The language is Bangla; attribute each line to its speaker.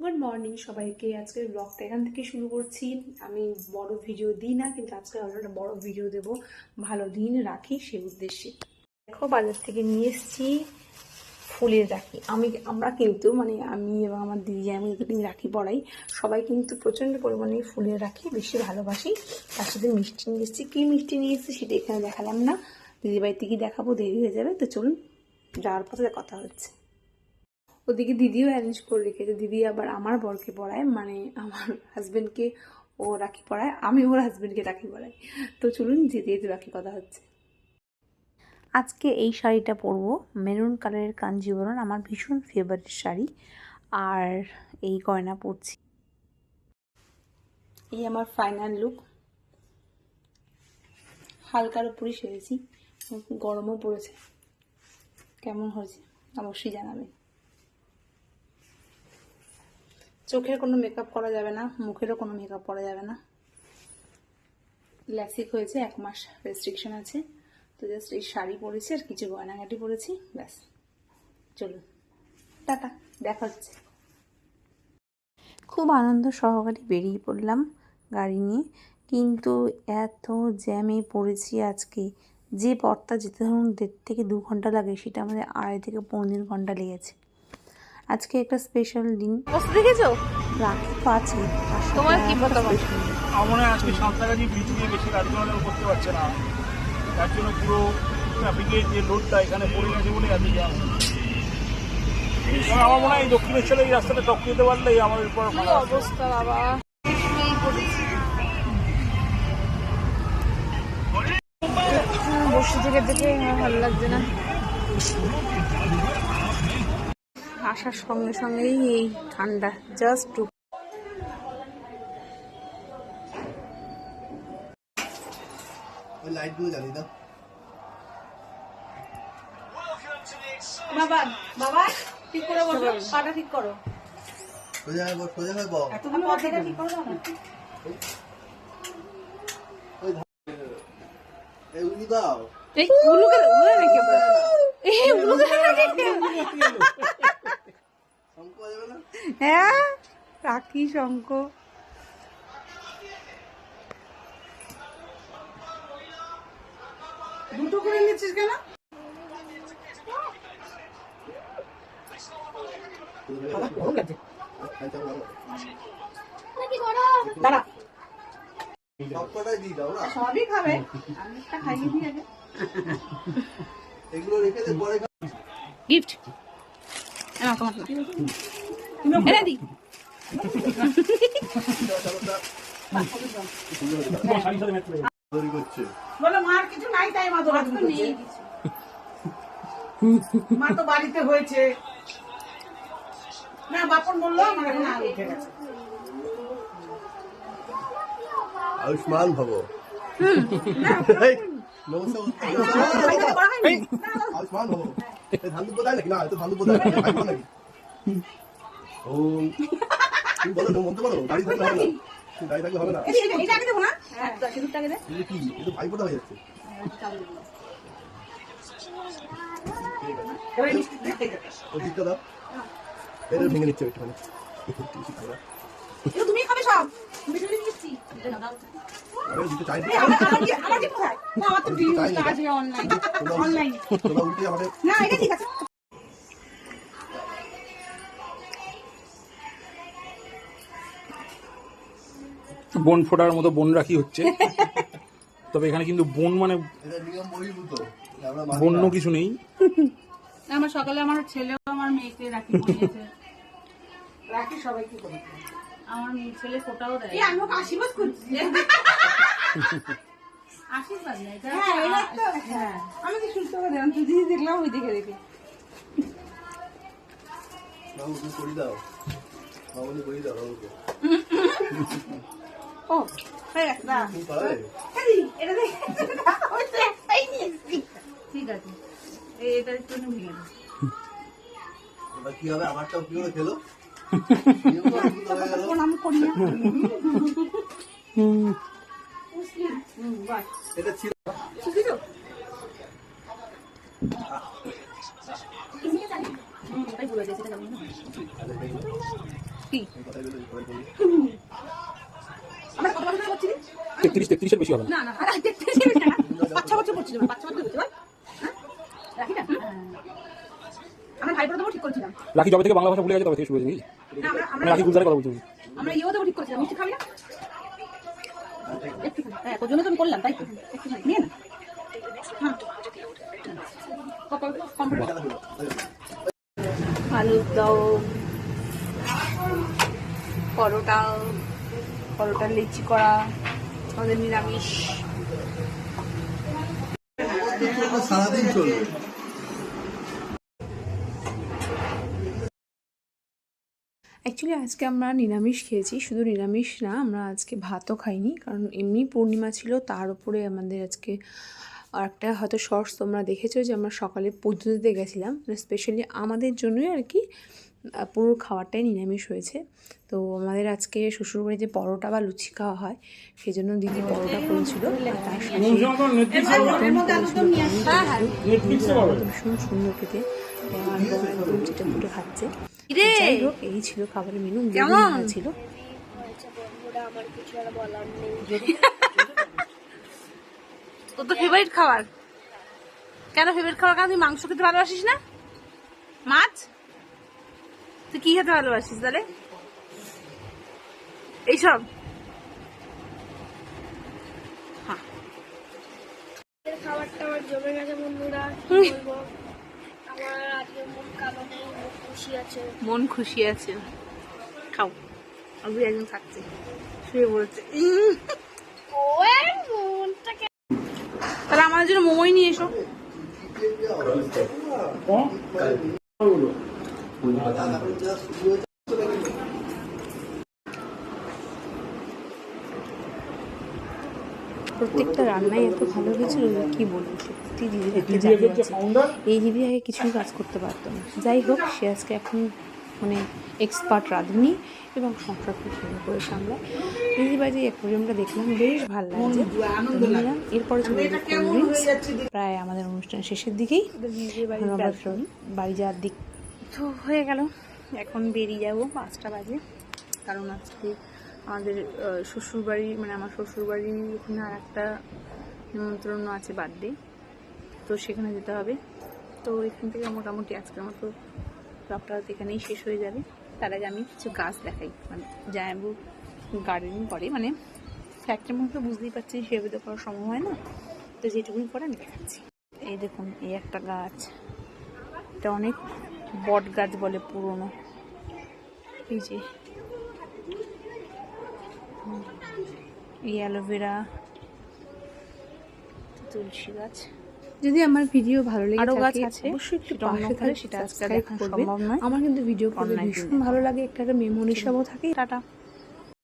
Speaker 1: গুড মর্নিং সবাইকে। আজকের ব্লগটা এখান থেকে শুরু করছি। আমি বড় ভিডিও দিই না, কিন্তু আজকে আমরা একটা বড় ভিডিও দেব। ভালো দিন রাখি সে উদ্দেশ্যে। দেখো, বাজার থেকে নিয়ে এসেছি ফুলের রাখি। আমি, আমরা কিন্তু মানে আমি এবং আমার দিদি, আমি যদি রাখি পড়াই সবাই কিন্তু প্রচণ্ড পরিমাণে ফুলের রাখি বেশি ভালোবাসি। তার সাথে মিষ্টি নিয়ে এসেছি। কী মিষ্টি নিয়ে এসেছি সেটা এখানে দেখালাম না। দিদি বাড়িতে কি দেখাবো, দেরি হয়ে যাবে। তো চলুন, যাওয়ার পথে কথা হচ্ছে। ওদিকে দিদিও অ্যারেঞ্জ করে রেখেছে। দিদি আবার আমার বরকে পড়ায় মানে আমার হাজবেন্ডকে ও রাখি পড়ায় আমি ওর হাজবেন্ডকে রাখি পড়াই। তো চলুন যেতে যেতে বাকি কথা হচ্ছে। আজকে এই শাড়িটা পরবো। মেরুন কালারের কাঞ্জিবরণ আমার ভীষণ ফেভারিট শাড়ি। আর এই গয়না পরছি। এই আমার ফাইনাল লুক হালকার উপরই সেরেছি গরমও পড়েছে। কেমন হয়েছে? অবশ্যই জানাবেন। চোখের কোনো মেকআপ করা যাবে না, মুখেরও কোনো মেকআপ করা যাবে না। ল্যাসিক হয়েছে, এক মাস রেস্ট্রিকশন আছে। তো জাস্ট এই শাড়ি পরেছি আর কিছু গয়নাঘাটি পরেছি, ব্যাস। চলুন। টাটা, দেখা হচ্ছে। খুব আনন্দ সহকারে বেরিয়ে পড়লাম গাড়ি নিয়ে। কিন্তু এত জ্যামে পড়েছি আজকে, যে পথটা যেতে ধরুন দেড় থেকে দু ঘণ্টা লাগে, সেটা আমাদের আড়াই থেকে পনেরো ঘণ্টা লেগেছে। আজকে একটা স্পেশাল দিন।
Speaker 2: দেখেছ?
Speaker 1: রাখি তো আছে তার
Speaker 2: তোমার কি মতামত?
Speaker 3: আমার মনে হয় আজকে সাঁতরাগাছি ব্রিজ নিয়ে বেশি গাড়ি চলাচল করতে পারছে না। তার জন্য পুরো ট্রাফিকের যে লোডটা এখানে পড়ে গেছে বলে এত জ্যাম আমার মনে হয় দক্ষিণেশ্বরে এই রাস্তাটা টপকে যেতে পারলেই আমাদের উপর
Speaker 2: অবস্থা বাবা? বসে থেকে আমার ভালো লাগছে না।
Speaker 1: আসার সঙ্গে সঙ্গেই এই ঠান্ডা জাস্ট
Speaker 4: ওই লাইটগুলো জ্বালিয়ে দাও।
Speaker 1: বাবা বাবা ঠিক করে বসো পাটা ঠিক করো।
Speaker 4: সোজা হয়ে বস, সোজা হয়ে
Speaker 1: ঠিক করে দাও না
Speaker 4: এই উলু দাও।
Speaker 2: এই উলু নাকি?
Speaker 1: হ্যাঁ রাখি শঙ্খ দুটো করে নিচ্ছিস কেন? দাঁড়া।
Speaker 4: সবকটাই দিয়ে দাও না?
Speaker 1: সবই খাবে। আমি একটা খাইয়ে দিই আগে।
Speaker 4: এগুলো রেখে দে পরে
Speaker 2: গিফট না তোমার না এনে দি
Speaker 3: তোমার শাড়ির সাথে match করে যাবে।
Speaker 4: তৈরি করছে
Speaker 5: বলে মার কিছু নাই তাই মা তো বাড়িতে হয়েছে না বাপন বলল আমার এখন আগে উঠে গেছে
Speaker 4: আয়ুষ্মান ভব নমস্কার আয়ুষ্মান ভব ধান দুব্বো নাকি না নাকি ও তুমি বলো তুমি বলতে পারো গাড়ি থাকলে হবে না গাড়ি থাকলে হবে না
Speaker 5: এটা এটা আগে দেবো না
Speaker 1: সিঁদুরটাকে দে
Speaker 4: কি এটা ভাইপোটা হয়ে যাচ্ছে
Speaker 5: এবার মিষ্টি
Speaker 4: দাও এটা ভেঙে নিচ্ছে একটুখানি
Speaker 5: এটা তুমি সব। না এটা ঠিক আছে।
Speaker 3: বোন ফোটার মতো বন রাখি হচ্ছে। তবে এখানে কিন্তু বন মানে
Speaker 4: এটা নিয়ম বহির্ভূত। আমরা
Speaker 3: বন্য কিছু নেই।
Speaker 2: আমার সকালে আমার ছেলেও আমার মেয়েকে রাখি
Speaker 5: রাখি সবাই কি করে।
Speaker 2: আমার ছেলে ফোটাও দেয়।
Speaker 5: আমি ওকে আশীর্বাদ করছি।
Speaker 2: আশীর্বাদ নেই
Speaker 5: হ্যাঁ তো হ্যাঁ।
Speaker 1: সুস্থ করে দিদি দেখলাম ওই দেখে
Speaker 4: দাও। করি দাও বাবুকে।
Speaker 1: ও
Speaker 5: তো
Speaker 2: ঠিক আছে। ভেঙে
Speaker 4: কি হবে? আমারটাও কি করে খেলো? হয়ে
Speaker 1: করি না
Speaker 4: এটা ছিল
Speaker 6: তেত্রিশ তেত্রিশের বেশি হবে না।
Speaker 5: না পাঁচ বছর করছি পাঁচ বছর হ্যাঁ? রাখি না? আমরা ভাই বোন ঠিক করেছিলাম।
Speaker 6: রাখি জবে থেকে বাংলা ভাষা ভুলে গেছে তবে থেকে শুরু হয়েছে
Speaker 5: আমরা
Speaker 6: রাখি গুলজারের কথা বলছি।
Speaker 5: আমরা ইয়েও দেবো ঠিক করেছিলাম মিষ্টি খাবি না? একটুখানি। হ্যাঁ জন্য তো আমি করলাম তাই তো? একটুখানি নিয়ে না। হ্যাঁ।
Speaker 1: আলুর দম পরোটা পরোটা লিচি করা আমাদের নিরামিষ।
Speaker 4: সারাদিন চলবে
Speaker 1: অ্যাকচুয়ালি আজকে আমরা নিরামিষ খেয়েছি। শুধু নিরামিষ না আমরা আজকে ভাতও খাইনি। কারণ এমনি পূর্ণিমা ছিল তার উপরে আমাদের আজকে আর একটা হয়তো শর্টস তোমরা দেখেছ যে আমরা সকালে পুজো দিতে গেছিলাম স্পেশালি আমাদের জন্যই আর কি পুরো খাবারটাই নিরামিষ হয়েছে। তো আমাদের আজকে শ্বশুরবাড়িতে পরোটা বা লুচি খাওয়া হয় সেই জন্য দিদি পরোটা করেছিল। আর তার সাথে ভীষণ সুন্দর খেতে। আর একদম চেটে ফুটে খাচ্ছে। যাই হোক এই ছিল খাবারের মেনু কেমন? ছিল।
Speaker 2: তোর তো ফেভারিট খাবার। কেন ফেভারিট খাবার? কেন তুই মাংস খেতে ভালোবাসিস না? মাছ? তুই কি খেতে ভালোবাসিস তাহলে? এইসব।
Speaker 7: খাবারটা আমার জমে গেছে বন্ধুরা। আমার আজকে মন কালো নেই মন খুশি আছে।
Speaker 2: মন খুশি আছে খাও। আমি একজন খাচ্ছে শুয়ে পড়েছে।
Speaker 7: মনটাকে
Speaker 2: তাহলে আমাদের জন্য মোমোই নিয়ে এসো।
Speaker 1: প্রত্যেকটা রান্নাই এত ভালো হয়েছিল কি বলব সত্যি দিদি হাতে জাদু আছে এই দিদি আগে কিছুই কাজ করতে পারতো না। যাই হোক সে আজকে এখন মানে এক্সপার্ট রাঁধুনি এবং সংসার খুব সুন্দর করে সামলায়। দিদি বাড়ি অ্যাকোরিয়ামটা দেখলাম বেশ ভালো লাগছে। নিলাম। এরপরে চলে ড্রিঙ্কস প্রায় আমাদের অনুষ্ঠান শেষের দিকেই। বাড়ি যাওয়ার দিক। তো হয়ে গেল। এখন বেরিয়ে যাব পাঁচটা বাজে। কারণ আজকে আমাদের শ্বশুরবাড়ি মানে আমার শ্বশুরবাড়ি ওখানে আর একটা নিমন্ত্রণ আছে বার্থডে তো সেখানে যেতে হবে। তো এখান থেকে মোটামুটি আজকের মতো ব্লগটা এখানেই শেষ হয়ে যাবে। তার আগে আমি কিছু গাছ দেখাই। মানে জায়াবু গার্ডেনিং করে। মানে ফ্যাক্টরির মধ্যে বুঝতেই পারছি সেভাবে তো করার সময় হয় না। তো যেটুকুনি করে আমি দেখাচ্ছি। এই দেখুন, এই একটা গাছ। এটা অনেক বট গাছ বলে পুরনো। এই যে এই অ্যালোভেরা তুলসী গাছ। যদি আমার ভিডিও ভালো লাগে
Speaker 2: আরও গাছ
Speaker 1: থাকে
Speaker 2: আছে,
Speaker 1: অবশ্যই একটু পাশে থাকে সেটা আজকে দেখা সম্ভব নয়। আমার কিন্তু ভিডিও করতে ভীষণ ভালো লাগে একটা একটা মেমো হিসাবেও থাকে।
Speaker 2: টাটা।